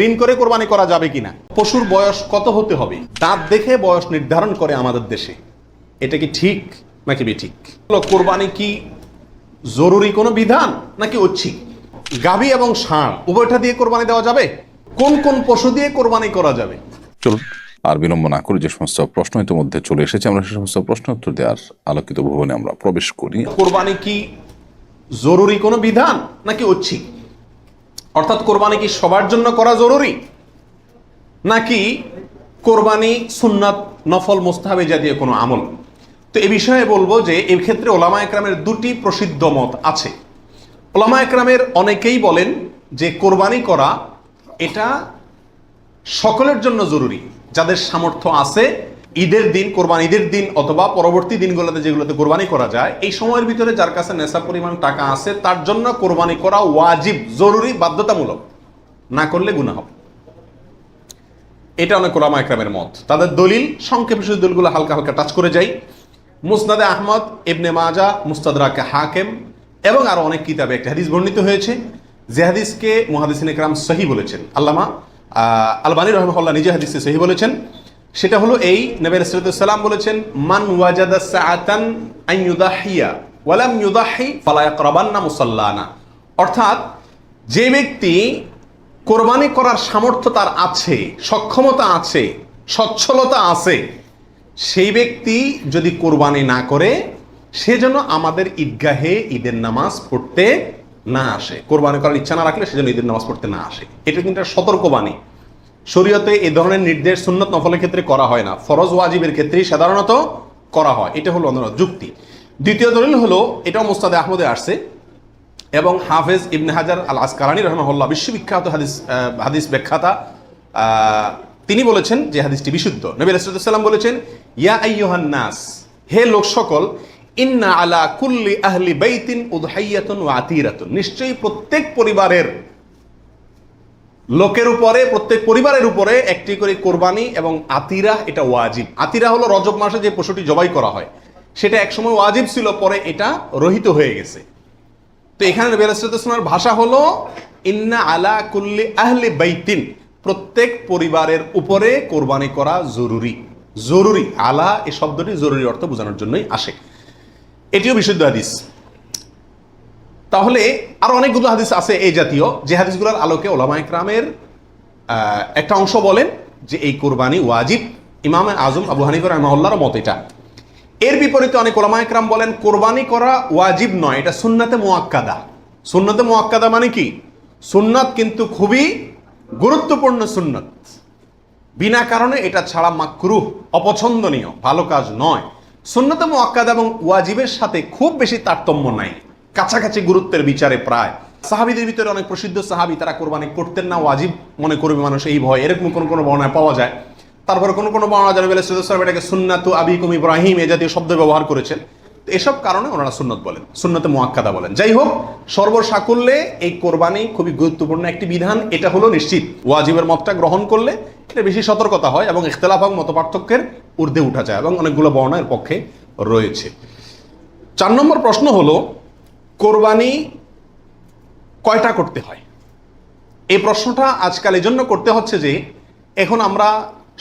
ঋণ করে কোরবানি করা যাবে কিনা? পশুর বয়স কত হতে হবে? দাঁত দেখে বয়স নির্ধারণ করে আমাদের দেশে। এটা কি ঠিক নাকি বেঠিক? কোরবানি কি জরুরি কোনো বিধান নাকি ঐচ্ছিক? গাভী এবং ষাঁড় উভয়টা দিয়ে কোরবানি দেওয়া যাবে? কোন কোন পশু দিয়ে কোরবানি করা যাবে? চলুন আর বিলম্ব না করে যে সমস্ত প্রশ্ন ইতিমধ্যে চলে এসেছে আমরা সে সমস্ত প্রশ্ন উত্তর দেওয়ার আলোকিত ভবনে আমরা প্রবেশ করি। কোরবানি কি জরুরি কোনো বিধান নাকি ঐচ্ছিক? অর্থাৎ কোরবানি কি সবার জন্য করা জরুরি? নাকি কোরবানি, সুন্নাত, নফল, মোস্তাহাবে জাতীয় কোনো আমল? তো এ বিষয়ে বলব যে এই ক্ষেত্রে ওলামা একরামের দুটি প্রসিদ্ধ মত আছে। ওলামা একরামের অনেকেই বলেন যে কোরবানি করা এটা সকলের জন্য জরুরি, যাদের সামর্থ্য আছে ঈদের দিন, কোরবানি ঈদের দিন অথবা পরবর্তী দিনগুলোতে যেগুলোতে কোরবানি করা যায়, এই সময়ের ভিতরে যার কাছে নেশা পরিমাণ টাকা আছে, তার জন্য কোরবানি করা ওয়াজিব, জরুরি, বাধ্যতামূলক। না করলে গুণা হবে। এটা অনেক ওলামা একরামের মত। তাদের দলিল, সংক্ষেপে শুধু দলিলগুলো হালকা হালকা টাচ করে যাই। মুসনাদে আহমদ, ইবনে মাজা, মুস্তাদরাকে হাকেম এবং আরও অনেক কিতাবে একটা হাদিস বর্ণিত হয়েছে। যে হাদিসকে মুহাদিসিন একরাম সহি বলেছেন। আল্লামা আলবানী রহমহল্লা নিজে হাদিসে সহি বলেছেন। সেটা হলো এই নবী রাসূলুল্লাহ বলেছেন, মান ওয়াজাদা সাআতান আন ইউদাহিয়া ওয়ালাম ইউদাহি ফালা ইয়াকরাবান্না মুসাল্লানা। অর্থাৎ যে ব্যক্তি কোরবানি করার সামর্থ্য তার আছে, সক্ষমতা আছে, সচ্ছলতা আছে, সেই ব্যক্তি যদি কোরবানি না করে, সে যেন আমাদের ঈদগাহে ঈদের নামাজ পড়তে না আসে। কোরবানি করার ইচ্ছা না রাখলে সেজন্য ঈদের নামাজ পড়তে না আসে। এটা কিন্তু সতর্কবাণী। শরীয়তে এই ধরনের নির্দেশ সুন্নত নফলের ক্ষেত্রে করা হয় না। ফরজ ওয়াজিবের ক্ষেত্রেই সাধারণত করা হয়। এটা হলো অন্য যুক্তি। দ্বিতীয় দলিল হলো, এটাও মুস্তাদে আহমদে আসছে এবং হাফেজ ইবনে হাজার আল আসকালানি রহমাহুল্লাহ বিশ্ববিখ্যাত হাদিস হাদিস ব্যাখ্যাতা তিনি বলেছেন যে হাদিসটি বিশুদ্ধ। নবী রাসূলুল্লাহ বলেছেন, ইয়া আইয়ুহান নাস, হে লোক সকল, ইন্না আলা কুল্লি আহলি বাইতিন উদহাইয়াতুন ওয়া আতিরাতুন। নিশ্চয়ই প্রত্যেক পরিবারের লোকের উপরে, প্রত্যেক পরিবারের উপরে একটি করে কোরবানি এবং আতিরা, এটা ওয়াজিব। আতিরা হলো রজব মাসে যে পশুটি জবাই করা হয়। সেটা একসময় ওয়াজিব ছিল, পরে এটা রহিত হয়ে গেছে। তো এখানে রাসূলুল্লাহর ভাষা হলো, ইন্না আলা কুল্লি আহলি বাইতিন। প্রত্যেক পরিবারের উপরে কোরবানি করা জরুরি। জরুরি, আলা এই শব্দটি জরুরি অর্থ বোঝানোর জন্যই আসে। এটিও বিশুদ্ধ হাদিস। তাহলে আরও অনেকগুলো হাদিস আছে এই জাতীয়। যে হাদিসগুলোর আলোকে ওলামা ইকরামের একটা অংশ বলেন যে এই কোরবানি ওয়াজিব। ইমাম আজম আবু হানিফ রহমাউল্লাহর মত এটা। এর বিপরীতে অনেক ওলামা ইকরাম বলেন, কোরবানি করা ওয়াজিব নয়, এটা সুন্নাতে মোয়াক্কাদা সুন্নাতে মোয়াক্কাদা মানে কি? সুন্নাত কিন্তু খুবই গুরুত্বপূর্ণ সুন্নাত। বিনা কারণে এটা ছাড়া মাকরুহ, অপছন্দনীয়, ভালো কাজ নয়। সুন্নতে মোয়াক্কাদ এবং ওয়াজিবের সাথে খুব বেশি তারতম্য নাই। কাছাকাছি গুরুত্বের বিচারে প্রায়। সাহাবিদের ভিতরে অনেক প্রসিদ্ধ সাহাবি, তারা কোরবানি করতেন না, ওয়াজিব মনে করবে মানুষ এই ভয়। এরকম কোন কোনো বর্ণায় পাওয়া যায়। তারপরে কোনো কোনো বর্ণনা জানবে সাহেব এটাকে সুন্নাতু আবিকুম ইব্রাহিম এ জাতীয় শব্দ ব্যবহার করেছেন। এসব কারণে ওনারা সুন্নত বলেন, সুন্নতে মোয়াক্কাদা বলেন। যাই হোক, সর্বসাকুল্যে এই কোরবানি খুবই গুরুত্বপূর্ণ একটি বিধান, এটা হলো নিশ্চিত। ওয়াজিবের মতটা গ্রহণ করলে এটা বেশি সতর্কতা হয় এবং ইখতলাফ এবং মত পার্থক্যের ঊর্ধ্বে উঠা যায় এবং অনেকগুলো বর্ণের পক্ষে রয়েছে। চার নম্বর প্রশ্ন হলো কোরবানি কয়টা করতে হয়? এই প্রশ্নটা আজকাল এই জন্য করতে হচ্ছে যে, এখন আমরা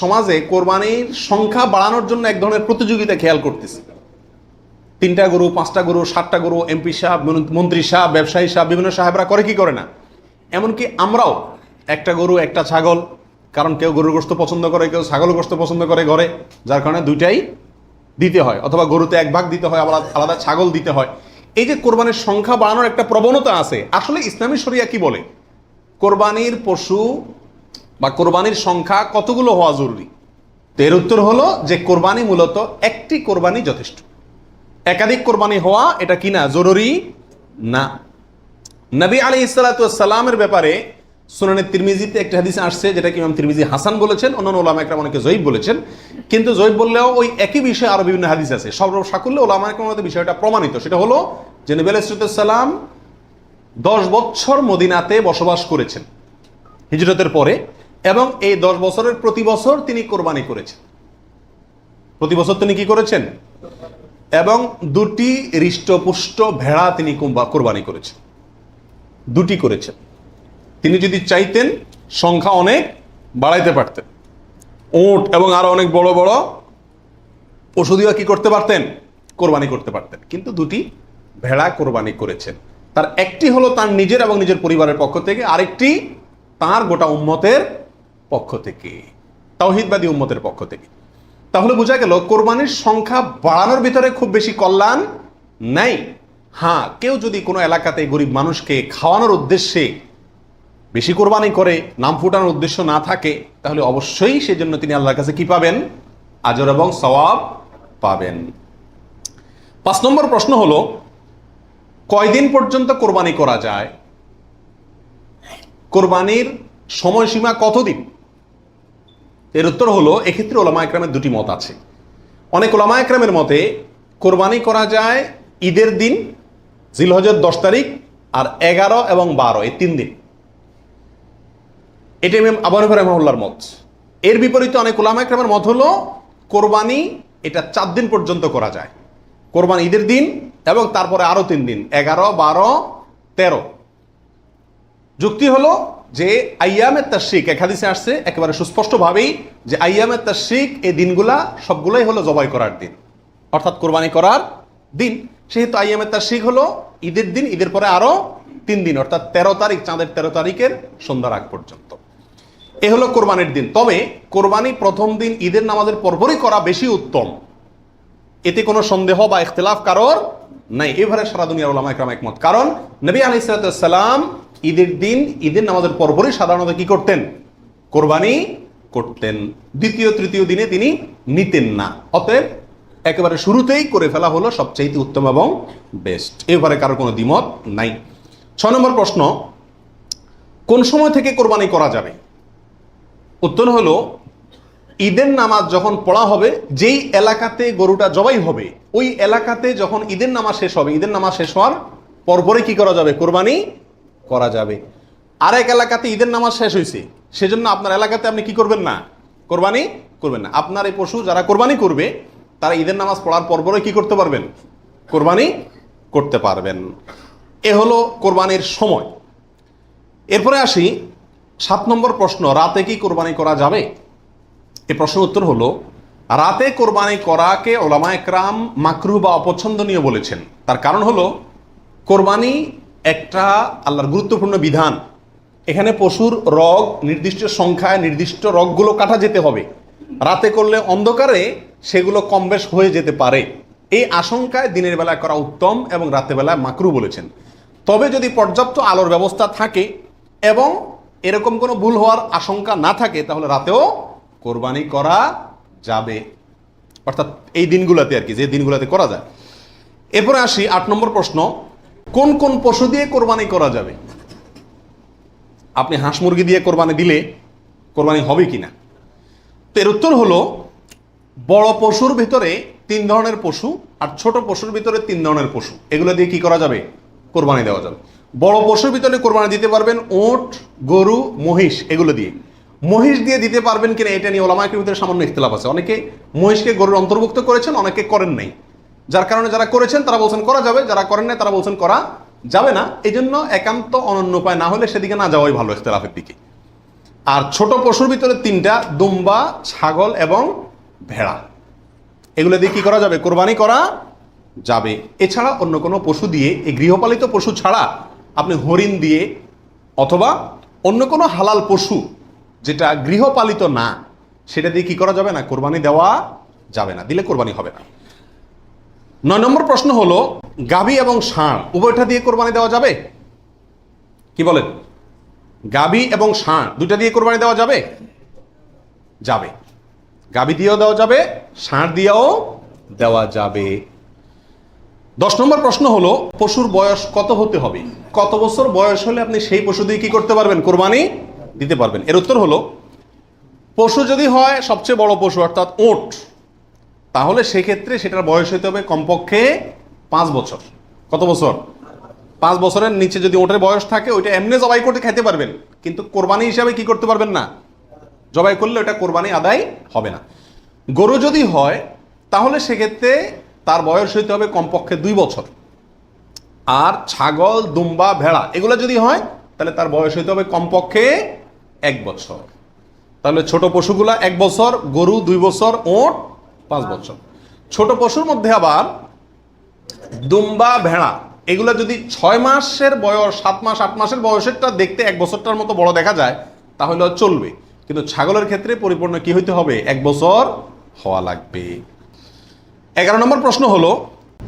সমাজে কোরবানির সংখ্যা বাড়ানোর জন্য এক ধরনের প্রতিযোগিতা খেয়াল করতেছি। তিনটা গরু, পাঁচটা গরু, সাতটা গরু, এমপি সাহেব মন্ত্রী সাহেব, ব্যবসায়ী সাহেব, বিভিন্ন সাহেবরা করে কি করে না? এমনকি আমরাও একটা গরু, একটা ছাগল, কারণ কেউ গরুর গোস্ত পছন্দ করে, কেউ ছাগল গোস্ত পছন্দ করে ঘরে, যার কারণে দুইটাই দিতে হয়, অথবা গরুতে এক ভাগ দিতে হয়, আবার আলাদা ছাগল দিতে হয়। এই যে কোরবানির সংখ্যা বাড়ানোর একটা প্রবণতা আছে, আসলে ইসলামী শরিয়া কি বলে? কোরবানির পশু বা কোরবানির সংখ্যা কতগুলো হওয়া জরুরি? এর উত্তর হলো যে কোরবানি মূলত একটি কোরবানি যথেষ্ট। একাধিক কোরবানি হওয়া এটা কি না? জরুরি না। নবী আলী ইসালাতামের ব্যাপারে সুনানের তিরমিজিতে একটা হাদিস আসছে যেটা কি ইমাম তিরমিজি হাসান বলেছেন, অন্যান্য ওলামা একরাম অনেকে জয়ীব বলেছেন। কিন্তু জয়ীব বললেও ওই একই বিষয়ে আরও বিভিন্ন হাদিস আছে। সর্বসাকুল্যে ওলামা একরাম বিষয়টা প্রমাণিত। সেটা হলো যে নবী আলাইসালাম দশ বছর মদিনাতে বসবাস করেছেন, হিজরতের পরে, এবং এই দশ বছরের প্রতি বছর তিনি কোরবানি করেছেন। প্রতি বছর তিনি কি করেছেন? এবং দুটি হৃষ্টপুষ্ট ভেড়া তিনি কোরবানি করেছেন। দুটি করেছেন। তিনি যদি চাইতেন, সংখ্যা অনেক বাড়াইতে পারতেন। উট এবং আরও অনেক বড় বড় দিয়ে কি করতে পারতেন? কোরবানি করতে পারতেন। কিন্তু দুটি ভেড়া কোরবানি করেছেন। তার একটি হলো তার নিজের এবং নিজের পরিবারের পক্ষ থেকে, আরেকটি তার গোটা উম্মতের পক্ষ থেকে, তাওহিদবাদী উম্মতের পক্ষ থেকে। তাহলে বোঝা গেল, কোরবানির সংখ্যা বাড়ানোর ভিতরে খুব বেশি কল্যাণ নাই। হ্যাঁ কেউ যদি কোনো এলাকাতে গরিব মানুষকে খাওয়ানোর উদ্দেশ্যে বেশি কোরবানি করে নাম ফুটানোর উদ্দেশ্য না থাকে, তাহলে অবশ্যই সেজন্য তিনি আল্লাহর কাছে কি পাবেন? আজর এবং সওয়াব পাবেন। পাঁচ নম্বর প্রশ্ন হলো, কয়দিন পর্যন্ত কোরবানি করা যায়? কোরবানির সময়সীমা কতদিন? এর উত্তর হলো, এক্ষেত্রে ওলামা একরামের দুটি মত আছে। অনেক ওলামা একরামের মতে, কোরবানি করা যায় ঈদের দিন জিলহজের দশ তারিখ, আর এগারো এবং বারো, এই তিন দিন। এটা ইমাম আবু হানিফা রহমাহুল্লাহর মত। এর বিপরীতে অনেক ওলামা একরামের মত হলো, কোরবানি এটা চার দিন পর্যন্ত করা যায়। কোরবানি ঈদের দিন এবং তারপরে আরও তিন দিন, এগারো, বারো, তেরো। যুক্তি হলো যে আইয়ামের তাশরিক, এক হাদিসে আসছে, একেবারে সুস্পষ্টভাবেই যে আইয়ামের তাশরিক এই দিনগুলা সবগুলোই হলো জবাই করার দিন। অর্থাৎ কোরবানি করার দিন। সেহেতু আইয়ামের তাশরিক হলো ঈদের দিন, ঈদের পরে আরও তিন দিন, অর্থাৎ তেরো তারিখ, চাঁদের তেরো তারিখের সন্ধ্যার আগ পর্যন্ত। এ হলো কোরবানির দিন। তবে কোরবানি প্রথম দিন ঈদের নামাজের পরপরই করা বেশি উত্তম। এতে কোনো সন্দেহ বা ইখতিলাফ কারোর নাই। এবারে সারা দুনিয়ার ওলামা একরাম একমত। কারণ নবী আলি সালাম ঈদের দিন, ঈদের নামাজের পরপরই সাধারণত কি করতেন? কোরবানি করতেন। দ্বিতীয়, তৃতীয় দিনে তিনি নিতেন না। অতএব একেবারে শুরুতেই করে ফেলা হলো সবচেয়ে উত্তম এবং বেস্ট এবারে কারও কোনো দ্বিমত নাই। ছ নম্বর প্রশ্ন, কোন সময় থেকে কোরবানি করা যাবে? উত্তর হলো, ঈদের নামাজ যখন পড়া হবে, যেই এলাকাতে গরুটা জবাই হবে, ওই এলাকাতে যখন ঈদের নামাজ শেষ হবে, ঈদের নামাজ শেষ হওয়ার পরপরে কি করা যাবে? কোরবানি করা যাবে। আরেক এলাকাতে ঈদের নামাজ শেষ হয়েছে সেজন্য আপনার এলাকাতে আপনি কি করবেন না? কোরবানি করবেন না। আপনার এই পশু যারা কোরবানি করবে, তারা ঈদের নামাজ পড়ার পরপরে কি করতে পারবেন? কোরবানি করতে পারবেন। এ হলো কোরবানির সময়। এরপরে আসি সাত নম্বর প্রশ্ন, রাতে কি কোরবানি করা যাবে? এই প্রশ্নের উত্তর হলো, রাতে কোরবানি করাকে ওলামা একরাম মাকরু বা অপছন্দনীয় বলেছেন। তার কারণ হলো, কোরবানি একটা আল্লাহর গুরুত্বপূর্ণ বিধান। এখানে পশুর রগ, নির্দিষ্ট সংখ্যায় নির্দিষ্ট রগগুলো কাটা যেতে হবে। রাতে করলে অন্ধকারে সেগুলো কম বেশ হয়ে যেতে পারে। এই আশঙ্কায় দিনের বেলায় করা উত্তম এবং রাতের বেলায় মাকরু বলেছেন। তবে যদি পর্যাপ্ত আলোর ব্যবস্থা থাকে এবং এরকম কোনো ভুল হওয়ার আশঙ্কা না থাকে, তাহলে রাতেও কোরবানি করা যাবে। অর্থাৎ এই দিনগুলোতে আর কি, যে দিনগুলোতে করা যায়। এরপরে আসি, আট নম্বর প্রশ্ন, কোন কোন পশু দিয়ে কোরবানি করা যাবে? আপনি হাঁস মুরগি দিয়ে কোরবানি দিলে কোরবানি হবে কি না তো এর উত্তর হলো, বড় পশুর ভিতরে তিন ধরনের পশু আর ছোট পশুর ভিতরে তিন ধরনের পশু। এগুলো দিয়ে কি করা যাবে? কোরবানি দেওয়া যাবে। বড় পশুর ভিতরে কোরবানি দিতে পারবেন ওট গরু, মহিষ, এগুলো দিয়ে। মহিষ দিয়ে দিতে পারবেন কিনা এটা নিয়ে ওলামাকের ভিতরে সামান্য ইখতলাফ আছে। অনেকে মহিষকে গরুর অন্তর্ভুক্ত করেছেন, অনেকে করেন নাই। যার কারণে যারা করেছেন, তারা বলছেন করা যাবে, যারা করেন নাই, তারা বলছেন করা যাবে না। এই জন্য একান্ত অনন্য উপায় না হলে সেদিকে না যাওয়াই ভালো ইখতলাফের দিকে। আর ছোট পশুর ভিতরে তিনটা, দুম্বা, ছাগল এবং ভেড়া। এগুলো দিয়ে কি করা যাবে? কোরবানি করা যাবে। এছাড়া অন্য কোনো পশু দিয়ে, এই গৃহপালিত পশু ছাড়া আপনি হরিণ দিয়ে অথবা অন্য কোনো হালাল পশু যেটা গৃহপালিত না, সেটা দিয়ে কি করা যাবে না? কোরবানি দেওয়া যাবে না, দিলে কোরবানি হবে না। নয় নম্বর প্রশ্ন হলো, গাভী এবং ষাঁড় উভয়টা দিয়ে কোরবানি দেওয়া যাবে? কি বলেন? গাভী এবং ষাঁড় দুইটা দিয়ে কোরবানি দেওয়া যাবে? যাবে। গাভী দিয়েও দেওয়া যাবে, ষাঁড় দিয়েও দেওয়া যাবে। দশ নম্বর প্রশ্ন হলো, পশুর বয়স কত হতে হবে? কত বছর বয়স হলে আপনি সেই পশু দিয়ে কি করতে পারবেন? কোরবানি দিতে পারবেন। এর উত্তর হলো, পশু যদি হয় সবচেয়ে বড় পশু, অর্থাৎ ওট, তাহলে সেক্ষেত্রে সেটার বয়স হতে হবে কমপক্ষে পাঁচ বছর। কত বছর? পাঁচ বছরের নিচে যদি ওটের বয়স থাকে, ওইটা এমনি জবাই করতে খাইতে পারবেন। কিন্তু কোরবানি হিসাবে কি করতে পারবেন না? জবাই করলে ওটা কোরবানি আদায় হবে না। গরু যদি হয়, তাহলে সেক্ষেত্রে তার বয়স হইতে হবে কমপক্ষে দুই বছর। আর ছাগল, দুম্বা, ভেড়া, এগুলো যদি হয়, তাহলে তার বয়স হইতে হবে কমপক্ষে এক বছর। তাহলে ছোট পশুগুলা এক বছর, গরু দুই বছর, ওট পাঁচ বছর। ছোট পশুর মধ্যে আবার দুম্বা, ভেড়া, এগুলো যদি ছয় মাসের বয়স, সাত মাস, আট মাসের বয়সেরটা দেখতে এক বছরটার মতো বড় দেখা যায়, তাহলে চলবে। কিন্তু ছাগলের ক্ষেত্রে পরিপূর্ণ কি হইতে হবে? এক বছর হওয়া লাগবে। এগারো নম্বর প্রশ্ন হলো,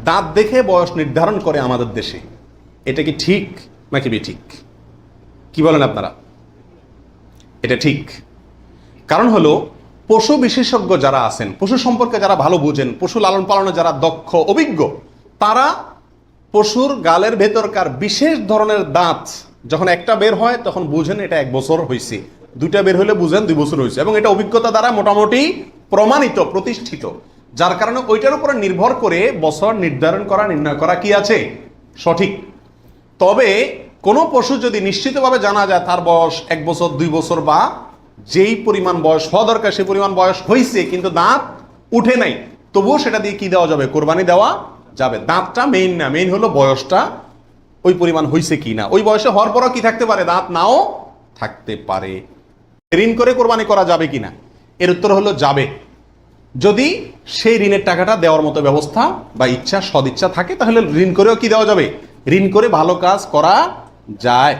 দাঁত দেখে বয়স নির্ধারণ করে আমাদের দেশে। এটা কি ঠিক নাকি বি ঠিক কি বলেন আপনারা? এটা ঠিক। কারণ হলো, পশু বিশেষজ্ঞ যারা আছেন, পশু সম্পর্কে যারা ভালো বুঝেন, পশু লালন পালনে যারা দক্ষ, অভিজ্ঞ, তারা পশুর গালের ভেতরকার বিশেষ ধরনের দাঁত যখন একটা বের হয়, তখন বুঝেন এটা এক বছর হয়েছে দুইটা বের হলে বুঝেন দুই বছর হয়েছে এবং এটা অভিজ্ঞতা দ্বারা মোটামুটি প্রমাণিত, প্রতিষ্ঠিত। যার কারণে ওইটার উপরে নির্ভর করে বছর নির্ধারণ করা, নির্ণয় করা কি আছে? সঠিক। তবে কোনো পশু যদি নিশ্চিতভাবে জানা যায় তার বয়স এক বছর, দুই বছর বা যেই পরিমাণ বয়স, হওয়া দরকার সেই পরিমাণ বয়স হয়েছে কিন্তু দাঁত উঠে নাই, তবুও সেটা দিয়ে কি দেওয়া যাবে? কোরবানি দেওয়া যাবে। দাঁতটা মেইন না মেইন হলো বয়সটা ওই পরিমাণ হয়েছে কি না। ওই বয়সে হওয়ার পরও কি থাকতে পারে? দাঁত নাও থাকতে পারে। ঋণ করে কোরবানি করা যাবে কি না? এর উত্তর হলো যাবে। যদি সেই ঋণের টাকাটা দেওয়ার মতো ব্যবস্থা বা ইচ্ছা, সদিচ্ছা থাকে, তাহলে ঋণ করেও কি দেওয়া যাবে? ঋণ করে ভালো কাজ করা যায়।